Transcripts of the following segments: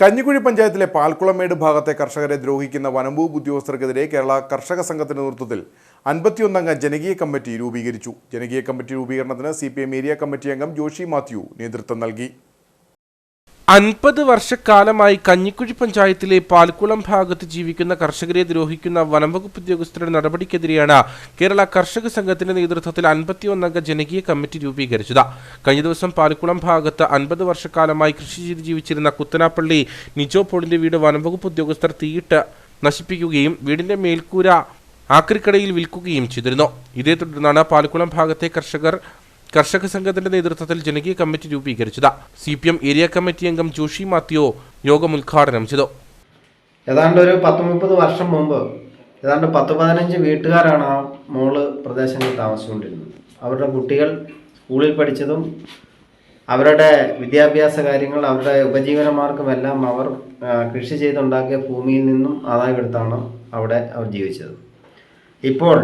കഞ്ഞിക്കുഴി പഞ്ചായത്തിലെ പാൽക്കുളമേട് ഭാഗത്തെ കർഷകരെ ദ്രോഹിക്കുന്ന വനംവകുപ്പ് ഉദ്യോഗസ്ഥർക്കെതിരെ കേരള കർഷക സംഘത്തിന്റെ നേതൃത്വത്തിൽ അൻപത്തിയൊന്നംഗ ജനകീയ കമ്മിറ്റി രൂപീകരിച്ചു. ജനകീയ കമ്മിറ്റി രൂപീകരണത്തിന് സി ഏരിയ കമ്മിറ്റി അംഗം ജോഷി മാത്യു നേതൃത്വം നൽകി. അൻപത് വർഷക്കാലമായി കഞ്ഞിക്കുഴി പഞ്ചായത്തിലെ പാൽക്കുളം ഭാഗത്ത് ജീവിക്കുന്ന കർഷകരെ ദ്രോഹിക്കുന്ന വനംവകുപ്പ് ഉദ്യോഗസ്ഥരുടെ നടപടിക്കെതിരെയാണ് കേരള കർഷക സംഘത്തിന്റെ നേതൃത്വത്തിൽ അൻപത്തിയൊന്നംഗ ജനകീയ കമ്മിറ്റി രൂപീകരിച്ചത്. കഴിഞ്ഞ ദിവസം പാൽക്കുളം ഭാഗത്ത് അൻപത് വർഷക്കാലമായി കൃഷി ചെയ്ത് ജീവിച്ചിരുന്ന കുത്തനാപ്പള്ളി നിജോ പോളിന്റെ വീട് വനംവകുപ്പ് ഉദ്യോഗസ്ഥർ തീയിട്ട് നശിപ്പിക്കുകയും വീടിന്റെ മേൽക്കൂര ആക്രിക്കടയിൽ വിൽക്കുകയും ചെയ്തിരുന്നു. ഇതേ തുടർന്നാണ് പാൽക്കുളം ഭാഗത്തെ കർഷകർ കർഷക സംഘത്തിന്റെ നേതൃത്വത്തിൽ ജനകീയ കമ്മിറ്റി രൂപീകരിച്ചത്. C P M area committee അംഗം ജോഷി മാത്യോ യോഗം ഉദ്ഘാടനം ചെയ്തു. ഏതാണ്ട് ഒരു പത്ത് മുപ്പത് വർഷം മുമ്പ് ഏതാണ്ട് പത്ത് പതിനഞ്ച് വീട്ടുകാരാണ് ആ മോൾ പ്രദേശങ്ങളിൽ താമസിച്ചുകൊണ്ടിരുന്നത്. അവരുടെ കുട്ടികൾ സ്കൂളിൽ പഠിച്ചതും അവരുടെ വിദ്യാഭ്യാസ കാര്യങ്ങൾ അവരുടെ ഉപജീവനമാർഗമെല്ലാം അവർ കൃഷി ചെയ്തുണ്ടാക്കിയ ഭൂമിയിൽ നിന്നും ആദായമെടുത്താണ് അവിടെ അവർ ജീവിച്ചത്. ഇപ്പോൾ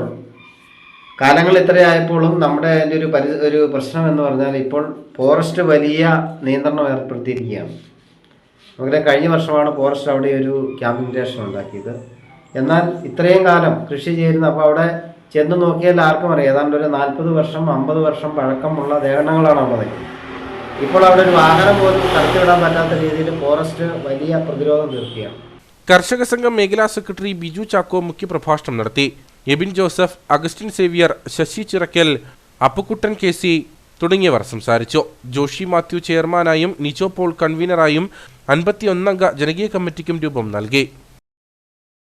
കാലങ്ങൾ ഇത്രയായപ്പോഴും നമ്മുടെ അതിന്റെ ഒരു പരി ഒരു പ്രശ്നം എന്ന് പറഞ്ഞാൽ ഇപ്പോൾ ഫോറസ്റ്റ് വലിയ നിയന്ത്രണം ഏർപ്പെടുത്തിയിരിക്കുകയാണ്. അങ്ങനെ കഴിഞ്ഞ വർഷമാണ് ഫോറസ്റ്റ് അവിടെ ഒരു ക്യാമ്പിംഗ് സ്റ്റേഷൻ ഉണ്ടാക്കിയത്. എന്നാൽ ഇത്രയും കാലം കൃഷി ചെയ്യുന്ന അപ്പോൾ അവിടെ ചെന്ന് നോക്കിയാൽ ആർക്കും അറിയാം. ഏതാണ്ട് ഒരു നാൽപ്പത് വർഷം അമ്പത് വർഷം പഴക്കമുള്ള ദേഹണങ്ങളാണ് അവിടെ ഇപ്പോൾ അവിടെ ഒരു വാഹനം പോലും കടത്തിവിടാൻ പറ്റാത്ത രീതിയിൽ ഫോറസ്റ്റ് വലിയ പ്രതിരോധം തീർക്കുകയാണ്. കർഷക സംഘം മേഖലാ സെക്രട്ടറി ബിജു ചാക്കോ മുഖ്യപ്രഭാഷണം നടത്തി. Abin Joseph Augustine Xavier Sasi Chirakkal Appukuttan K C തുടങ്ങിയവർ സംസാരിച്ചു. ജോഷി മാത്യു ചെയർമാനായും നിജോ പോൾ കൺവീനറായും അൻപത്തിയൊന്നംഗ ജനകീയ കമ്മിറ്റിക്കും രൂപം നൽകി.